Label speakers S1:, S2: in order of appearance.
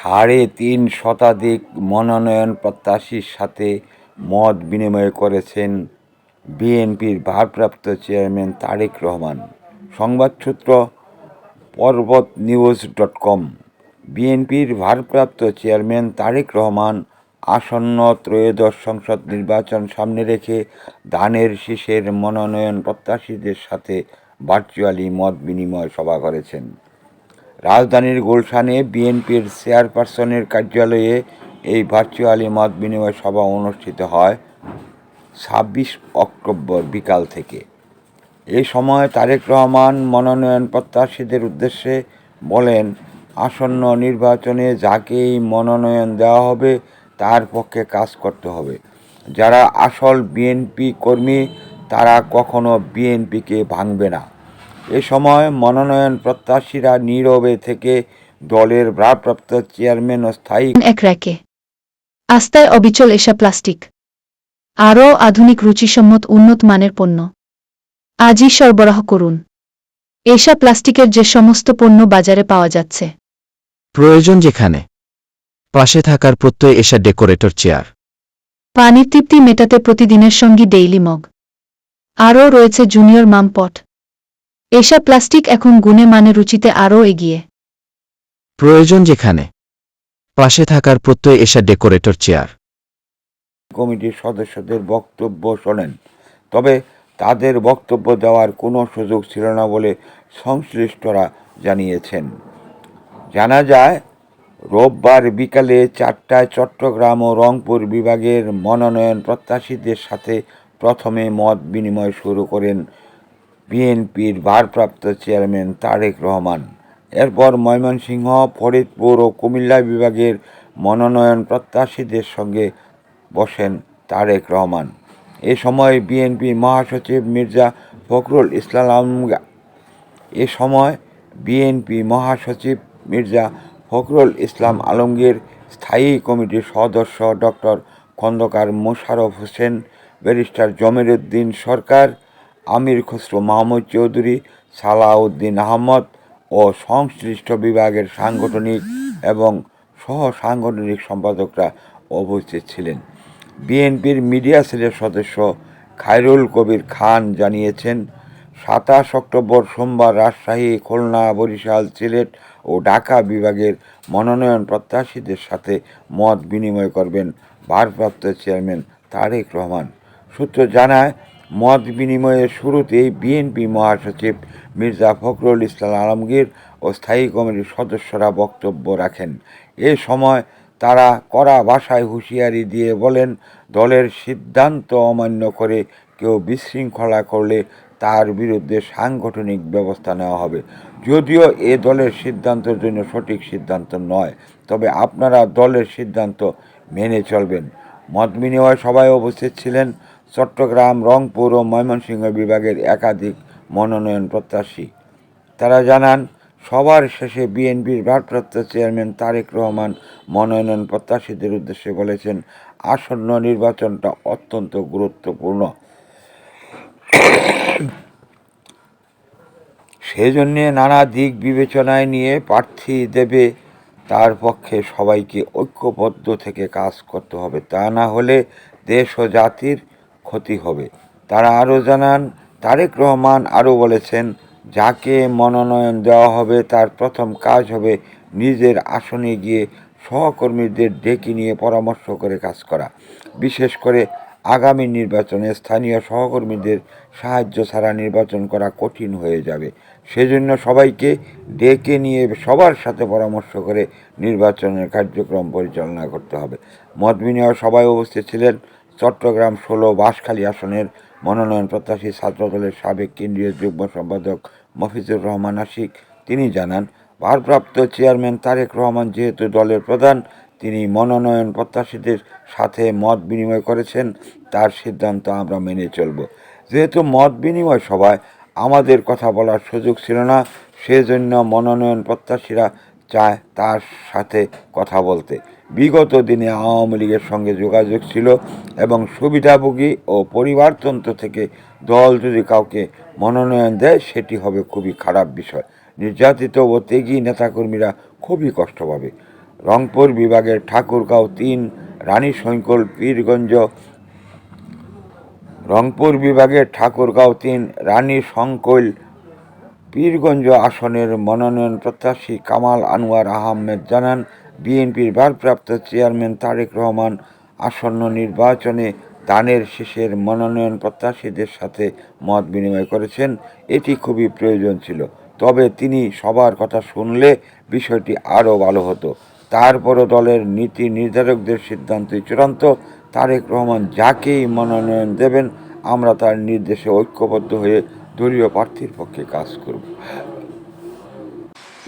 S1: সাড়ে তিন শতাধিক মনোনয়ন প্রত্যাশীর সাথে মত বিনিময় করেছেন বিএনপির ভারপ্রাপ্ত চেয়ারম্যান তারেক রহমান। সংবাদসূত্র পর্বত নিউজ ডট কম। বিএনপির ভারপ্রাপ্ত চেয়ারম্যান তারেক রহমান আসন্ন ত্রয়োদশ সংসদ নির্বাচন সামনে রেখে ধানের শীষের মনোনয়ন প্রত্যাশীদের সাথে ভার্চুয়ালি মত বিনিময় সভা করেছেন। রাজধানীর গুলশানে বিএনপির চেয়ারপারসনের কার্যালয়ে এই ভার্চুয়ালি মত বিনিময় সভা অনুষ্ঠিত হয় ছাব্বিশ অক্টোবর বিকাল থেকে। এই সময় তারেক রহমান মনোনয়ন প্রত্যাশীদের উদ্দেশ্যে বলেন, আসন্ন নির্বাচনে যাকেই মনোনয়ন দেওয়া হবে তার পক্ষে কাজ করতে হবে। যারা আসল বিএনপি কর্মী, তারা কখনো বিএনপিকে ভাঙবে না। এ সময় মনোনয়ন প্রত্যাশীরা নীরবে থেকে দলের ভারপ্রাপ্ত চেয়ারম্যান ও স্থায়ী
S2: এক র্যাকে। আস্তায় অবিচল এসা প্লাস্টিক। আরও আধুনিক রুচিসম্মত উন্নত মানের পণ্য। আজই সরবরাহ করুন। এসা প্লাস্টিকের যে সমস্ত পণ্য বাজারে পাওয়া যাচ্ছে।
S3: প্রয়োজন যেখানে। পাশে থাকার প্রত্যয় এসা ডেকোরেটর চেয়ার।
S2: পানির তৃপ্তি মেটাতে প্রতিদিনের সঙ্গী ডেইলি মগ। আরও রয়েছে জুনিয়র মাম এসা প্লাস্টিক এখন গুণে মানে রুচিতে আরও এগিয়ে।
S3: প্রয়োজন যেখানে। পাশে থাকার প্রত্যয় এসা ডেকোরেটর চেয়ার।
S1: কমিটির সদস্যদের বক্তব্য শোনেন তবে তাদের বক্তব্য দেওয়ার কোনো সুযোগ ছিল না বলে সংশ্লিষ্টরা জানিয়েছেন। জানা যায় রোববার বিকালে চারটায় চট্টগ্রাম ও রংপুর বিভাগের মনোনয়ন প্রত্যাশীদের সাথে প্রথমে মত বিনিময় শুরু করেন বিএনপির ভারপ্রাপ্ত চেয়ারম্যান তারেক রহমান। এরপর ময়মনসিংহ, ফরিদপুর ও কুমিল্লা বিভাগের মনোনয়ন প্রত্যাশীদের সঙ্গে বসেন তারেক রহমান। এ সময় বিএনপি মহাসচিব মির্জা ফখরুল ইসলাম এ সময় বিএনপি মহাসচিব মির্জা ফখরুল ইসলাম আলমগীর, স্থায়ী কমিটির সদস্য ডক্টর খন্দকার মোশারফ হোসেন, ব্যারিস্টার জমির উদ্দিন সরকার আমির খসরু, মাহমুদ চৌধুরী, সালাউদ্দিন আহমদ ও সংশ্লিষ্ট বিভাগের সাংগঠনিক এবং সহ সাংগঠনিক সম্পাদকরা উপস্থিত ছিলেন। বিএনপির মিডিয়া সেলের সদস্য খায়রুল কবির খান জানিয়েছেন, সাতাশ অক্টোবর সোমবার রাজশাহী, খুলনা, বরিশাল, সিলেট ও ঢাকা বিভাগের মনোনয়ন প্রত্যাশীদের সাথে মত বিনিময় করবেন ভারপ্রাপ্ত চেয়ারম্যান তারেক রহমান। সূত্র জানায় মত বিনিময়ের শুরুতেই বিএনপি মহাসচিব মির্জা ফখরুল ইসলাম আলমগীর ও স্থায়ী কমিটির সদস্যরা বক্তব্য রাখেন। এ সময় তারা কড়া ভাষায় হুঁশিয়ারি দিয়ে বলেন, দলের সিদ্ধান্ত অমান্য করে কেউ বিশৃঙ্খলা করলে তার বিরুদ্ধে সাংগঠনিক ব্যবস্থা নেওয়া হবে। যদিও এ দলের সিদ্ধান্তের জন্য সঠিক সিদ্ধান্ত নয়, তবে আপনারা দলের সিদ্ধান্ত মেনে চলবেন। মত বিনিময় সভায় উপস্থিত ছিলেন চট্টগ্রাম, রংপুর ও ময়মনসিংহ বিভাগের একাধিক মনোনয়ন প্রত্যাশী। তারা জানান, সবার শেষে বিএনপির ভারপ্রাপ্ত চেয়ারম্যান তারেক রহমান মনোনয়ন প্রত্যাশীদের উদ্দেশ্যে বলেছেন, আসন্ন নির্বাচনটা অত্যন্ত গুরুত্বপূর্ণ। সেজন্যে নানা দিক বিবেচনায় নিয়ে প্রার্থী দেবে, তার পক্ষে সবাইকে ঐক্যবদ্ধ থেকে কাজ করতে হবে। তা না হলে দেশ ও জাতির ক্ষতি হবে। তারা আরও জানান, তারেক রহমান আরও বলেছেন, যাকে মনোনয়ন দেওয়া হবে, তার প্রথম কাজ হবে নিজের আসনে গিয়ে সহকর্মীদের ডেকে নিয়ে পরামর্শ করে কাজ করা। বিশেষ করে আগামী নির্বাচনে স্থানীয় সহকর্মীদের সাহায্য ছাড়া নির্বাচন করা কঠিন হয়ে যাবে। সেজন্য সবাইকে ডেকে নিয়ে সবার সাথে পরামর্শ করে নির্বাচনের কার্যক্রম পরিচালনা করতে হবে। মত বিনিময় সভায় উপস্থিত ছিলেন চট্টগ্রাম ষোলো বাঁশখালী আসনের মনোনয়ন প্রত্যাশী ছাত্রদলের সাবেক কেন্দ্রীয় যুগ্ম সম্পাদক মফিজুর রহমান আশিক। তিনি জানান, ভারপ্রাপ্ত চেয়ারম্যান তারেক রহমান যেহেতু দলের প্রধান, তিনি মনোনয়ন প্রত্যাশীদের সাথে মত বিনিময় করেছেন, তার সিদ্ধান্ত আমরা মেনে চলব। যেহেতু মত বিনিময় সভায় আমাদের কথা বলার সুযোগ ছিল না, সেজন্য মনোনয়ন প্রত্যাশীরা চায় তার সাথে কথা বলতে। বিগত দিনে আওয়ামী লীগের সঙ্গে যোগাযোগ ছিল এবং সুবিধাভোগী ও পরিবারতন্ত্র থেকে দল যদি কাউকে মনোনয়ন দেয়, সেটি হবে খুবই খারাপ বিষয়। নির্যাতিত ও ত্যাগী নেতাকর্মীরা খুবই কষ্ট পাবে। রংপুর বিভাগের ঠাকুরগাঁও তিন, রানী শঙ্কল পীরগঞ্জ, রংপুর বিভাগের ঠাকুরগাঁও তিন, রানী শঙ্কৈল পীরগঞ্জ আসনের মনোনয়ন প্রত্যাশী কামাল আনোয়ার আহমেদ জানান বিএনপির ভারপ্রাপ্ত চেয়ারম্যান তারেক রহমান আসন্ন নির্বাচনে দানের শেষের মনোনয়ন প্রত্যাশীদের সাথে মত বিনিময় করেছেন। এটি খুবই প্রয়োজন ছিল। তবে তিনি সবার কথা শুনলে বিষয়টি আরও ভালো হতো। তারপরও দলের নীতি নির্ধারকদের সিদ্ধান্তই চূড়ান্ত। তারেক রহমান যাকেই মনোনয়ন দেবেন, আমরা তার নির্দেশে ঐক্যবদ্ধ হয়ে দলীয় প্রার্থীর পক্ষে কাজ করব।